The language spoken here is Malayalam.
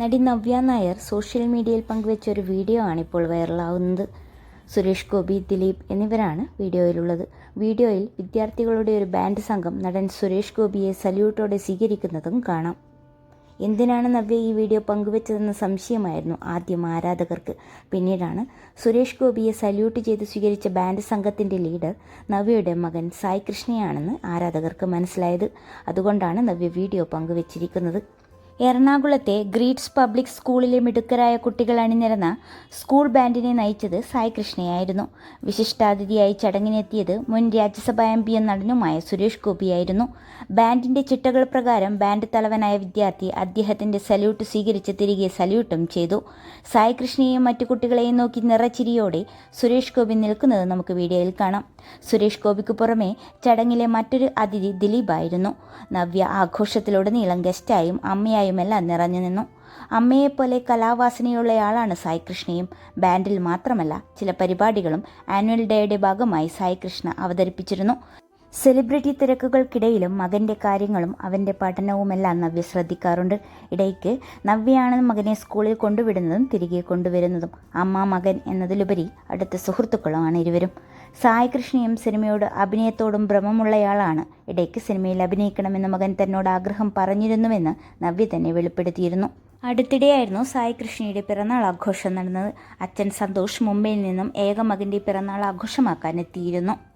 നടി നവ്യ നായർ സോഷ്യൽ മീഡിയയിൽ പങ്കുവെച്ച ഒരു വീഡിയോ ആണ് ഇപ്പോൾ വൈറലാവുന്നത്. സുരേഷ് ഗോപി ദിലീപ് എന്നിവരാണ് വീഡിയോയിലുള്ളത്. വീഡിയോയിൽ വിദ്യാർത്ഥികളുടെ ഒരു ബാൻഡ് സംഘം നടൻ സുരേഷ് ഗോപിയെ സല്യൂട്ടോടെ സ്വീകരിക്കുന്നതും കാണാം. എന്തിനാണ് നവ്യ ഈ വീഡിയോ പങ്കുവച്ചതെന്ന സംശയമായിരുന്നു ആദ്യം ആരാധകർക്ക്. പിന്നീടാണ് സുരേഷ് ഗോപിയെ സല്യൂട്ട് ചെയ്ത് സ്വീകരിച്ച ബാൻഡ് സംഘത്തിന്റെ ലീഡർ നവ്യയുടെ മകൻ സായി കൃഷ്ണയാണെന്ന് ആരാധകർക്ക് മനസ്സിലായത്. അതുകൊണ്ടാണ് നവ്യ വീഡിയോ പങ്കുവച്ചിരിക്കുന്നത്. എറണാകുളത്തെ ഗ്രീറ്റ്സ് പബ്ലിക് സ്കൂളിലെ മിടുക്കരായ കുട്ടികൾ അണിനിരന്ന സ്കൂൾ ബാൻഡിനെ നയിച്ചത് സായി കൃഷ്ണയായിരുന്നു. വിശിഷ്ടാതിഥിയായി ചടങ്ങിനെത്തിയത് മുൻ രാജ്യസഭാ എം പി പിയും നടനുമായ സുരേഷ് ഗോപിയായിരുന്നു ബാൻഡിന്റെ ചിട്ടകൾ പ്രകാരം ബാൻഡ് തലവനായ വിദ്യാർത്ഥി അദ്ദേഹത്തിന്റെ സല്യൂട്ട് സ്വീകരിച്ച് തിരികെ സല്യൂട്ടും ചെയ്തു. സായി കൃഷ്ണയെയും മറ്റു കുട്ടികളെയും നോക്കി നിറച്ചിരിയോടെ സുരേഷ് ഗോപി നിൽക്കുന്നത് നമുക്ക് വീഡിയോയിൽ കാണാം. സുരേഷ് ഗോപിക്ക് പുറമെ ചടങ്ങിലെ മറ്റൊരു അതിഥി ദിലീപായിരുന്നു. നവ്യ ആഘോഷത്തിലുടനീളം ഗസ്റ്റായും അമ്മയായുമെല്ലാം നിറഞ്ഞു നിന്നു. അമ്മയെപ്പോലെ കലാവാസനയുള്ളയാളാണ് സായി കൃഷ്ണയും. ബാൻഡിൽ മാത്രമല്ല ചില പരിപാടികളും ആനുവൽ ഡേയുടെ ഭാഗമായി സായികൃഷ്ണ അവതരിപ്പിച്ചിരുന്നു. സെലിബ്രിറ്റി തിരക്കുകൾക്കിടയിലും മകന്റെ കാര്യങ്ങളും അവന്റെ പഠനവുമെല്ലാം നവ്യ ശ്രദ്ധിക്കാറുണ്ട്. ഇടയ്ക്ക് നവ്യയാണ് മകനെ സ്കൂളിൽ കൊണ്ടുവിടുന്നതും തിരികെ കൊണ്ടുവരുന്നതും അമ്മ മകൻ എന്നതിലുപരി അടുത്ത സുഹൃത്തുക്കളുമാണ് ഇരുവരും. സായി കൃഷ്ണയും സിനിമയോട് അഭിനയത്തോടും ഭ്രമമുള്ളയാളാണ്. ഇടയ്ക്ക് സിനിമയിൽ അഭിനയിക്കണമെന്ന് മകൻ തന്നോട് ആഗ്രഹം പറഞ്ഞിരുന്നുവെന്ന് നവ്യ തന്നെ വെളിപ്പെടുത്തിയിരുന്നു. അടുത്തിടെയായിരുന്നു സായി കൃഷ്ണയുടെ പിറന്നാൾ ആഘോഷം നടന്നത്. അച്ഛൻ സന്തോഷ് മുംബൈയിൽ നിന്നും ഏക മകന്റെ പിറന്നാൾ ആഘോഷമാക്കാൻ എത്തിയിരുന്നു.